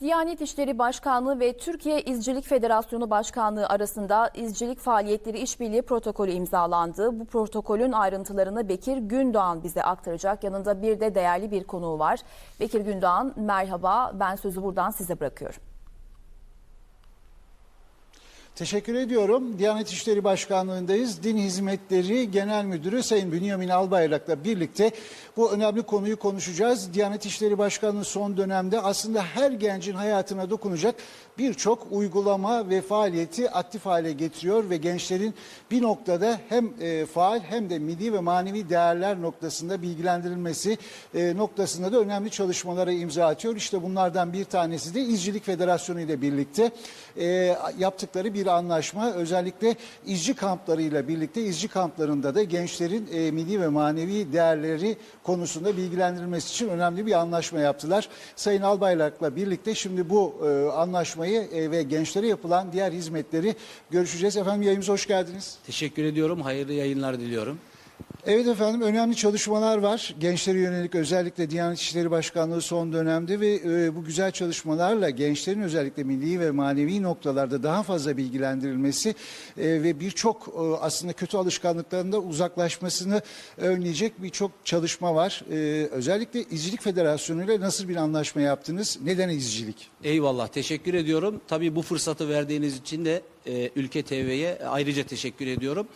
Diyanet İşleri Başkanlığı ve Türkiye İzcilik Federasyonu Başkanlığı arasında izcilik faaliyetleri işbirliği protokolü imzalandı. Bu protokolün ayrıntılarını Bekir Gündoğan bize aktaracak. Yanında bir de değerli bir konuğu var. Bekir Gündoğan merhaba. Ben sözü buradan size bırakıyorum. Teşekkür ediyorum. Diyanet İşleri Başkanlığı'ndayız. Din Hizmetleri Genel Müdürü Sayın Bünyamin Albayrak'la birlikte bu önemli konuyu konuşacağız. Diyanet İşleri Başkanlığı son dönemde aslında her gencin hayatına dokunacak birçok uygulama ve faaliyeti aktif hale getiriyor ve gençlerin bir noktada hem e, faal hem de milli ve manevi değerler noktasında bilgilendirilmesi e, noktasında da önemli çalışmalara imza atıyor. İşte bunlardan bir tanesi de İzcilik Federasyonu ile birlikte e, yaptıkları bir anlaşma. Özellikle izci kamplarıyla birlikte izci kamplarında da gençlerin e, milli ve manevi değerleri konusunda bilgilendirilmesi için önemli bir anlaşma yaptılar. Sayın Albayrak'la birlikte şimdi bu e, anlaşmayı e, ve gençlere yapılan diğer hizmetleri görüşeceğiz. Efendim yayınımıza hoş geldiniz. Teşekkür ediyorum. Hayırlı yayınlar diliyorum. Evet efendim önemli çalışmalar var. Gençlere yönelik özellikle Diyanet İşleri Başkanlığı son dönemde ve e, bu güzel çalışmalarla gençlerin özellikle milli ve manevi noktalarda daha fazla bilgilendirilmesi e, ve birçok e, aslında kötü alışkanlıklarında uzaklaşmasını önleyecek birçok çalışma var. E, özellikle İzcilik Federasyonu ile nasıl bir anlaşma yaptınız? Neden izcilik? Eyvallah. Teşekkür ediyorum. Tabii bu fırsatı verdiğiniz için de e, Ülke TV'ye ayrıca teşekkür ediyorum.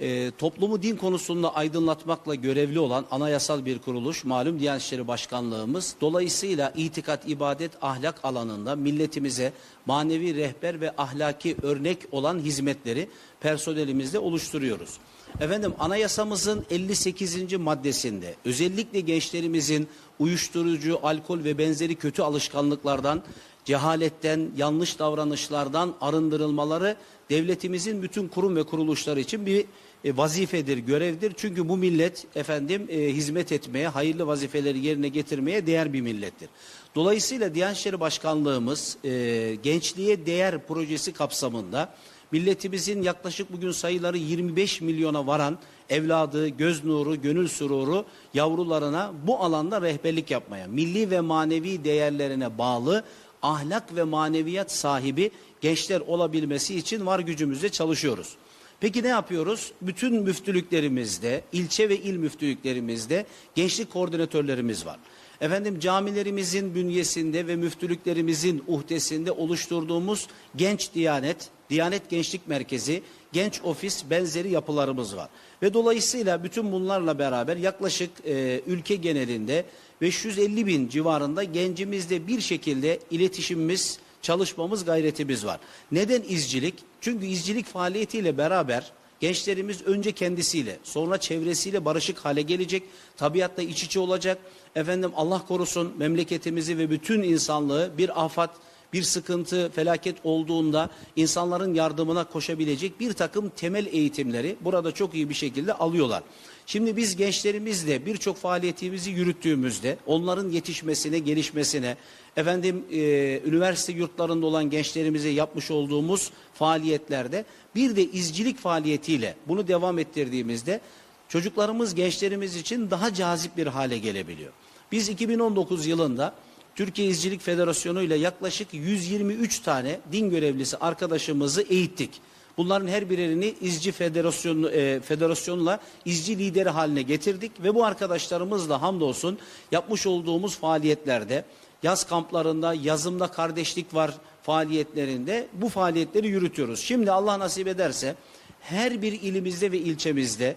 E, toplumu din konusunda aydınlatmakla görevli olan anayasal bir kuruluş malum Diyanet İşleri Başkanlığımız. Dolayısıyla itikat, ibadet, ahlak alanında milletimize manevi rehber ve ahlaki örnek olan hizmetleri personelimizle oluşturuyoruz. Efendim anayasamızın 58. maddesinde özellikle gençlerimizin uyuşturucu, alkol ve benzeri kötü alışkanlıklardan, cehaletten, yanlış davranışlardan arındırılmaları devletimizin bütün kurum ve kuruluşları için bir e, vazifedir, görevdir. Çünkü bu millet efendim e, hizmet etmeye, hayırlı vazifeleri yerine getirmeye değer bir millettir. Dolayısıyla Diyanet İşleri Başkanlığımız e, Gençliğe Değer projesi kapsamında milletimizin yaklaşık bugün sayıları 25 milyona varan evladı, göz nuru, gönül sururu yavrularına bu alanda rehberlik yapmaya, milli ve manevi değerlerine bağlı ahlak ve maneviyat sahibi gençler olabilmesi için var gücümüzle çalışıyoruz. Peki ne yapıyoruz? Bütün müftülüklerimizde, ilçe ve il müftülüklerimizde gençlik koordinatörlerimiz var. Efendim camilerimizin bünyesinde ve müftülüklerimizin uhdesinde oluşturduğumuz Genç Diyanet, Diyanet Gençlik Merkezi, Genç Ofis benzeri yapılarımız var. Ve dolayısıyla bütün bunlarla beraber yaklaşık e, ülke genelinde 550 bin civarında gencimizle bir şekilde iletişimimiz, çalışmamız, gayretimiz var. Neden izcilik? Çünkü izcilik faaliyetiyle beraber gençlerimiz önce kendisiyle, sonra çevresiyle barışık hale gelecek, tabiatla iç içe olacak. Efendim Allah korusun memleketimizi ve bütün insanlığı bir afat, bir sıkıntı, felaket olduğunda insanların yardımına koşabilecek bir takım temel eğitimleri burada çok iyi bir şekilde alıyorlar. Şimdi biz gençlerimizle birçok faaliyetimizi yürüttüğümüzde onların yetişmesine, gelişmesine, efendim e, üniversite yurtlarında olan gençlerimize yapmış olduğumuz faaliyetlerde bir de izcilik faaliyetiyle bunu devam ettirdiğimizde çocuklarımız, gençlerimiz için daha cazip bir hale gelebiliyor. Biz 2019 yılında Türkiye İzcilik Federasyonu ile yaklaşık 123 tane din görevlisi arkadaşımızı eğittik. Bunların her birini izci federasyonu, e, federasyonla izci lideri haline getirdik ve bu arkadaşlarımızla hamdolsun yapmış olduğumuz faaliyetlerde yaz kamplarında, yazımda kardeşlik var faaliyetlerinde bu faaliyetleri yürütüyoruz. Şimdi Allah nasip ederse her bir ilimizde ve ilçemizde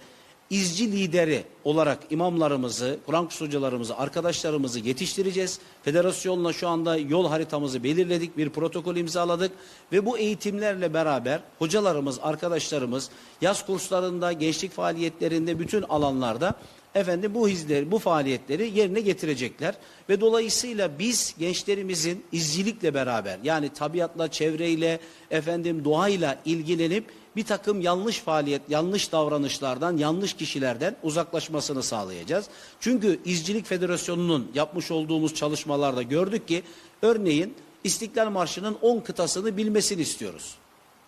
izci lideri olarak imamlarımızı, Kur'an kursu hocalarımızı, arkadaşlarımızı yetiştireceğiz. Federasyonla şu anda yol haritamızı belirledik, bir protokol imzaladık ve bu eğitimlerle beraber hocalarımız, arkadaşlarımız yaz kurslarında, gençlik faaliyetlerinde, bütün alanlarda efendim bu hizleri, bu faaliyetleri yerine getirecekler ve dolayısıyla biz gençlerimizin izcilikle beraber yani tabiatla, çevreyle, efendim doğayla ilgilenip bir takım yanlış faaliyet, yanlış davranışlardan, yanlış kişilerden uzaklaşmasını sağlayacağız. Çünkü İzcilik Federasyonu'nun yapmış olduğumuz çalışmalarda gördük ki örneğin İstiklal Marşı'nın 10 kıtasını bilmesini istiyoruz.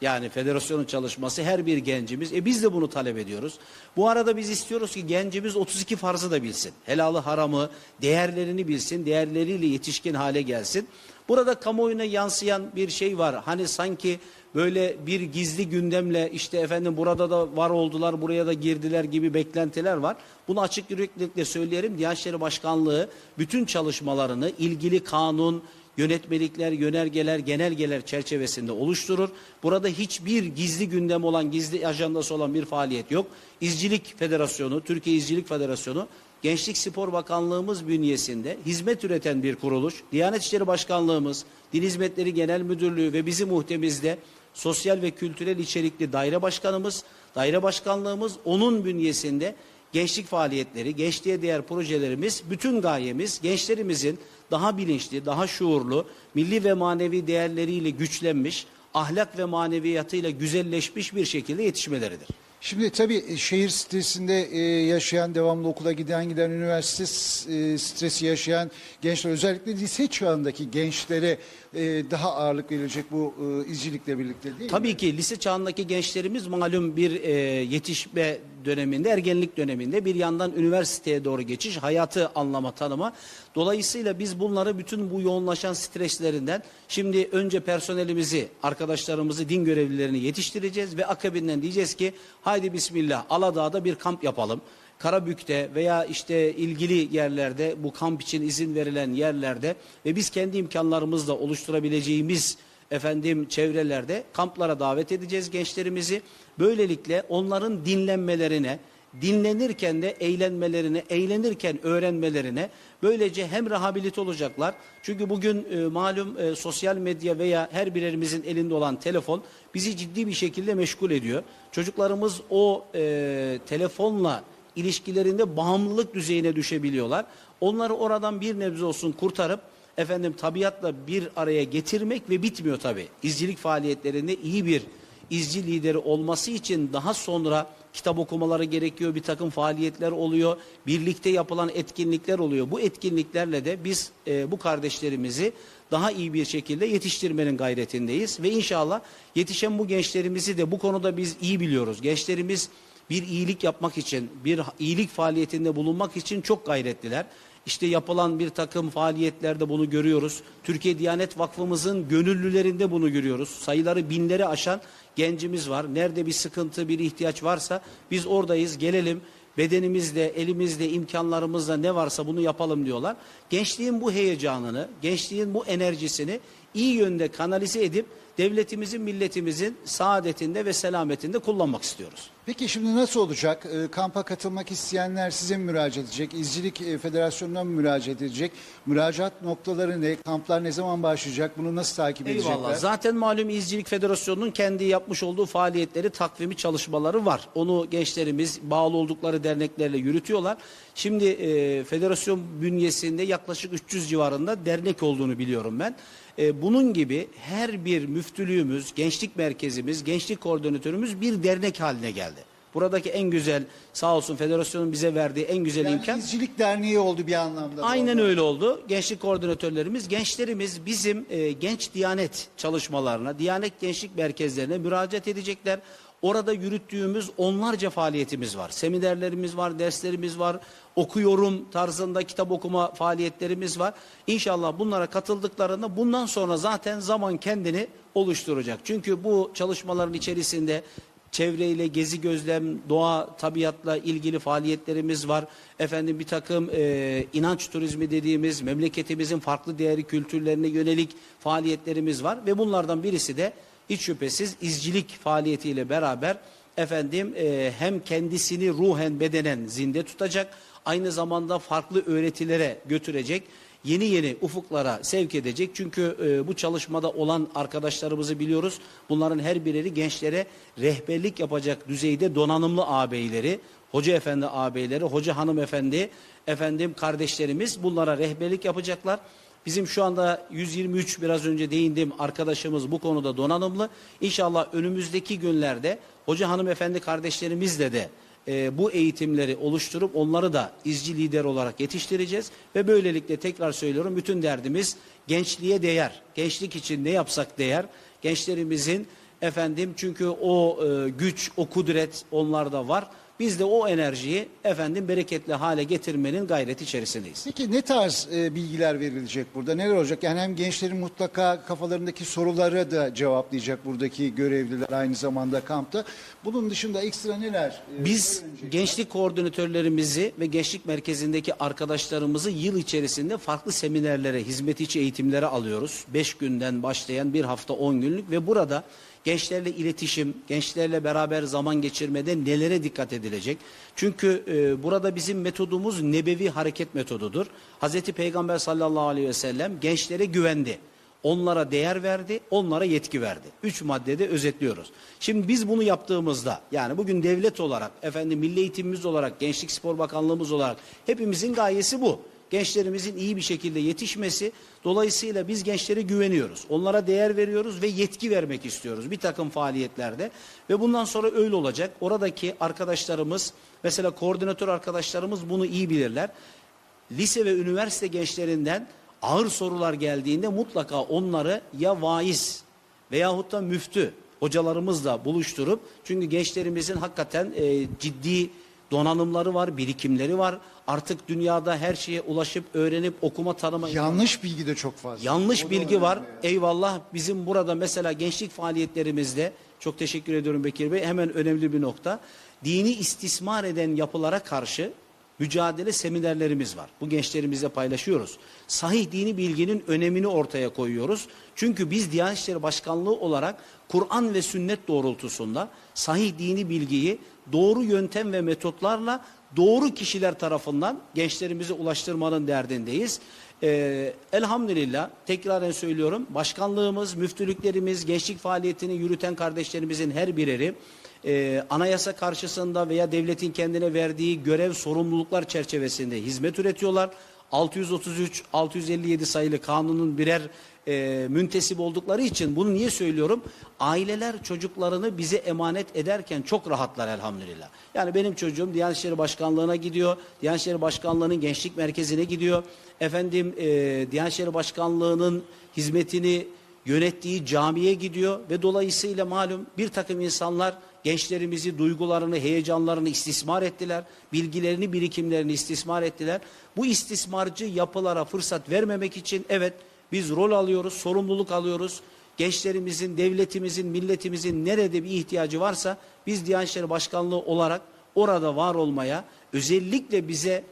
Yani federasyonun çalışması her bir gencimiz. E biz de bunu talep ediyoruz. Bu arada biz istiyoruz ki gencimiz 32 farzı da bilsin. Helalı haramı, değerlerini bilsin, değerleriyle yetişkin hale gelsin. Burada kamuoyuna yansıyan bir şey var. Hani sanki böyle bir gizli gündemle işte efendim burada da var oldular, buraya da girdiler gibi beklentiler var. Bunu açık yüreklilikle söyleyelim. Diyanet İşleri Başkanlığı bütün çalışmalarını ilgili kanun, yönetmelikler, yönergeler, genelgeler çerçevesinde oluşturur. Burada hiçbir gizli gündem olan, gizli ajandası olan bir faaliyet yok. İzcilik Federasyonu, Türkiye İzcilik Federasyonu Gençlik Spor Bakanlığımız bünyesinde hizmet üreten bir kuruluş. Diyanet İşleri Başkanlığımız, Din Hizmetleri Genel Müdürlüğü ve bizim muhtemizde sosyal ve kültürel içerikli daire başkanımız, daire başkanlığımız onun bünyesinde gençlik faaliyetleri, gençliğe değer projelerimiz, bütün gayemiz gençlerimizin daha bilinçli, daha şuurlu, milli ve manevi değerleriyle güçlenmiş, ahlak ve maneviyatıyla güzelleşmiş bir şekilde yetişmeleridir. Şimdi tabii şehir stresinde e, yaşayan, devamlı okula giden giden, üniversite e, stresi yaşayan gençler, özellikle lise çağındaki gençlere e, daha ağırlık verilecek bu e, izcilikle birlikte değil mi? Tabii ki lise çağındaki gençlerimiz malum bir e, yetişme döneminde, ergenlik döneminde bir yandan üniversiteye doğru geçiş, hayatı anlama, tanıma. Dolayısıyla biz bunları bütün bu yoğunlaşan streslerinden şimdi önce personelimizi, arkadaşlarımızı, din görevlilerini yetiştireceğiz ve akabinden diyeceğiz ki haydi bismillah Aladağ'da bir kamp yapalım. Karabük'te veya işte ilgili yerlerde bu kamp için izin verilen yerlerde ve biz kendi imkanlarımızla oluşturabileceğimiz efendim çevrelerde kamplara davet edeceğiz gençlerimizi. Böylelikle onların dinlenmelerine, dinlenirken de eğlenmelerine, eğlenirken öğrenmelerine böylece hem rehabilite olacaklar. Çünkü bugün e, malum e, sosyal medya veya her birerimizin elinde olan telefon bizi ciddi bir şekilde meşgul ediyor. Çocuklarımız o e, telefonla ilişkilerinde bağımlılık düzeyine düşebiliyorlar. Onları oradan bir nebze olsun kurtarıp efendim tabiatla bir araya getirmek ve bitmiyor tabii. İzcilik faaliyetlerinde iyi bir izci lideri olması için daha sonra kitap okumaları gerekiyor, bir takım faaliyetler oluyor, birlikte yapılan etkinlikler oluyor. Bu etkinliklerle de biz e, bu kardeşlerimizi daha iyi bir şekilde yetiştirmenin gayretindeyiz ve inşallah yetişen bu gençlerimizi de bu konuda biz iyi biliyoruz. Gençlerimiz bir iyilik yapmak için, bir iyilik faaliyetinde bulunmak için çok gayretliler. İşte yapılan bir takım faaliyetlerde bunu görüyoruz. Türkiye Diyanet Vakfımızın gönüllülerinde bunu görüyoruz. Sayıları binleri aşan gencimiz var. Nerede bir sıkıntı, bir ihtiyaç varsa biz oradayız, gelelim. Bedenimizde, elimizde, imkanlarımızda ne varsa bunu yapalım diyorlar. Gençliğin bu heyecanını, gençliğin bu enerjisini iyi yönde kanalize edip devletimizin, milletimizin saadetinde ve selametinde kullanmak istiyoruz. Peki şimdi nasıl olacak? E, kampa katılmak isteyenler size mi müracaat edecek? İzcilik e, Federasyonu'na mı müracaat edecek? Müracaat noktaları ne? Kamplar ne zaman başlayacak? Bunu nasıl takip edecekler? Eyvallah. Zaten malum İzcilik Federasyonu'nun kendi yapmış olduğu faaliyetleri, takvimi, çalışmaları var. Onu gençlerimiz bağlı oldukları derneklerle yürütüyorlar. Şimdi e, federasyon bünyesinde yaklaşık 300 civarında dernek olduğunu biliyorum ben. E, bunun gibi her bir müftülüğümüz, gençlik merkezimiz, gençlik koordinatörümüz bir dernek haline geldi. Buradaki en güzel sağ olsun federasyonun bize verdiği en güzel Yani imkan İzcilik Derneği oldu bir anlamda. Aynen öyle oldu. Gençlik koordinatörlerimiz, gençlerimiz bizim e, genç diyanet çalışmalarına, diyanet gençlik merkezlerine müracaat edecekler. Orada yürüttüğümüz onlarca faaliyetimiz var. Seminerlerimiz var, derslerimiz var, okuyorum tarzında kitap okuma faaliyetlerimiz var. İnşallah bunlara katıldıklarında bundan sonra zaten zaman kendini oluşturacak. Çünkü bu çalışmaların içerisinde çevreyle gezi gözlem, doğa, tabiatla ilgili faaliyetlerimiz var. Efendim bir takım e, inanç turizmi dediğimiz memleketimizin farklı değeri kültürlerine yönelik faaliyetlerimiz var ve bunlardan birisi de hiç şüphesiz izcilik faaliyetiyle beraber efendim e, hem kendisini ruhen bedenen zinde tutacak, aynı zamanda farklı öğretilere götürecek yeni yeni ufuklara sevk edecek. Çünkü e, bu çalışmada olan arkadaşlarımızı biliyoruz. Bunların her bireri gençlere rehberlik yapacak düzeyde donanımlı ağabeyleri, hoca efendi ağabeyleri, hoca hanımefendi, efendim kardeşlerimiz bunlara rehberlik yapacaklar. Bizim şu anda 123 biraz önce değindiğim arkadaşımız bu konuda donanımlı. İnşallah önümüzdeki günlerde hoca hanımefendi kardeşlerimizle de e, bu eğitimleri oluşturup onları da izci lider olarak yetiştireceğiz. Ve böylelikle tekrar söylüyorum bütün derdimiz gençliğe değer. Gençlik için ne yapsak değer. Gençlerimizin Efendim çünkü o e, güç, o kudret onlarda var. Biz de o enerjiyi efendim bereketli hale getirmenin gayreti içerisindeyiz. Peki ne tarz e, bilgiler verilecek burada? Neler olacak? Yani hem gençlerin mutlaka kafalarındaki soruları da cevaplayacak buradaki görevliler aynı zamanda kampta. Bunun dışında ekstra neler? e, Biz öğrenecekler? gençlik koordinatörlerimizi ve gençlik merkezindeki arkadaşlarımızı yıl içerisinde farklı seminerlere, hizmet içi eğitimlere alıyoruz. 5 günden başlayan bir hafta 10 günlük ve burada gençlerle iletişim, gençlerle beraber zaman geçirmede nelere dikkat edilecek? Çünkü e, burada bizim metodumuz nebevi hareket metodudur. Hazreti Peygamber sallallahu aleyhi ve sellem gençlere güvendi. Onlara değer verdi, onlara yetki verdi. Üç maddede özetliyoruz. Şimdi biz bunu yaptığımızda yani bugün devlet olarak, efendim milli eğitimimiz olarak, Gençlik Spor Bakanlığımız olarak hepimizin gayesi bu. Gençlerimizin iyi bir şekilde yetişmesi. Dolayısıyla biz gençlere güveniyoruz. Onlara değer veriyoruz ve yetki vermek istiyoruz bir takım faaliyetlerde. Ve bundan sonra öyle olacak. Oradaki arkadaşlarımız, mesela koordinatör arkadaşlarımız bunu iyi bilirler. Lise ve üniversite gençlerinden ağır sorular geldiğinde mutlaka onları ya vaiz veyahut da müftü hocalarımızla buluşturup çünkü gençlerimizin hakikaten e, ciddi donanımları var, birikimleri var. Artık dünyada her şeye ulaşıp öğrenip okuma tanıma Yanlış bilgi de çok fazla. Yanlış O bilgi var. evet. Eyvallah bizim burada mesela gençlik faaliyetlerimizde çok teşekkür ediyorum Bekir Bey. Hemen önemli bir nokta. Dini istismar eden yapılara karşı mücadele seminerlerimiz var. Bu gençlerimizle paylaşıyoruz. Sahih dini bilginin önemini ortaya koyuyoruz. Çünkü biz Diyanet İşleri Başkanlığı olarak Kur'an ve sünnet doğrultusunda sahih dini bilgiyi doğru yöntem ve metotlarla doğru kişiler tarafından gençlerimize ulaştırmanın derdindeyiz. Ee, elhamdülillah tekraren söylüyorum başkanlığımız, müftülüklerimiz, gençlik faaliyetini yürüten kardeşlerimizin her bireri e, anayasa karşısında veya devletin kendine verdiği görev sorumluluklar çerçevesinde hizmet üretiyorlar. 633, 657 sayılı kanunun birer e, müntesip oldukları için bunu niye söylüyorum? Aileler çocuklarını bize emanet ederken çok rahatlar elhamdülillah. Yani benim çocuğum Diyanet İşleri Başkanlığı'na gidiyor. Diyanet İşleri Başkanlığı'nın gençlik merkezine gidiyor. Efendim e, Diyanet İşleri Başkanlığı'nın hizmetini yönettiği camiye gidiyor ve dolayısıyla malum bir takım insanlar gençlerimizi, duygularını, heyecanlarını istismar ettiler. Bilgilerini, birikimlerini istismar ettiler. Bu istismarcı yapılara fırsat vermemek için evet biz rol alıyoruz, sorumluluk alıyoruz. Gençlerimizin, devletimizin, milletimizin nerede bir ihtiyacı varsa biz Diyanet İşleri Başkanlığı olarak orada var olmaya, özellikle bize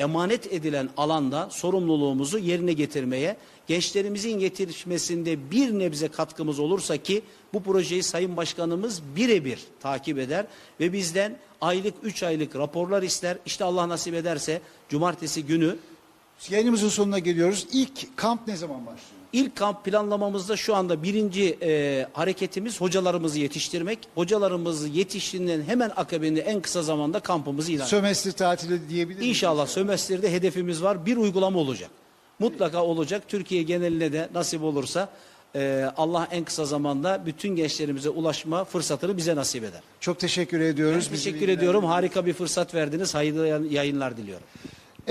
emanet edilen alanda sorumluluğumuzu yerine getirmeye, gençlerimizin yetişmesinde bir nebze katkımız olursa ki bu projeyi Sayın Başkanımız birebir takip eder ve bizden aylık 3 aylık raporlar ister. İşte Allah nasip ederse cumartesi günü Yayınımızın sonuna geliyoruz. İlk kamp ne zaman başlıyor? İlk kamp planlamamızda şu anda birinci e, hareketimiz hocalarımızı yetiştirmek. Hocalarımızı yetiştiğinden hemen akabinde en kısa zamanda kampımızı ilan Sömestr tatili diyebilir miyiz? İnşallah sömestrde hedefimiz var. Bir uygulama olacak. Mutlaka olacak. Türkiye geneline de nasip olursa e, Allah en kısa zamanda bütün gençlerimize ulaşma fırsatını bize nasip eder. Çok teşekkür ediyoruz. Ben Bizi teşekkür ediyorum. Harika bir fırsat verdiniz. Hayırlı yayınlar diliyorum.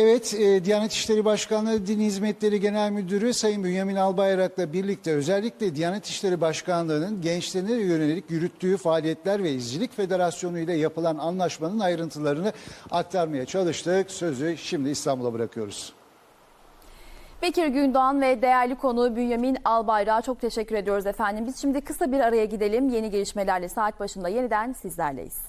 Evet, e, Diyanet İşleri Başkanlığı Din Hizmetleri Genel Müdürü Sayın Bünyamin Albayrak'la birlikte özellikle Diyanet İşleri Başkanlığı'nın gençlerine yönelik yürüttüğü faaliyetler ve İzcilik Federasyonu ile yapılan anlaşmanın ayrıntılarını aktarmaya çalıştık. Sözü şimdi İstanbul'a bırakıyoruz. Bekir Gündoğan ve değerli konu Bünyamin Albayrak'a çok teşekkür ediyoruz efendim. Biz şimdi kısa bir araya gidelim. Yeni gelişmelerle saat başında yeniden sizlerleyiz.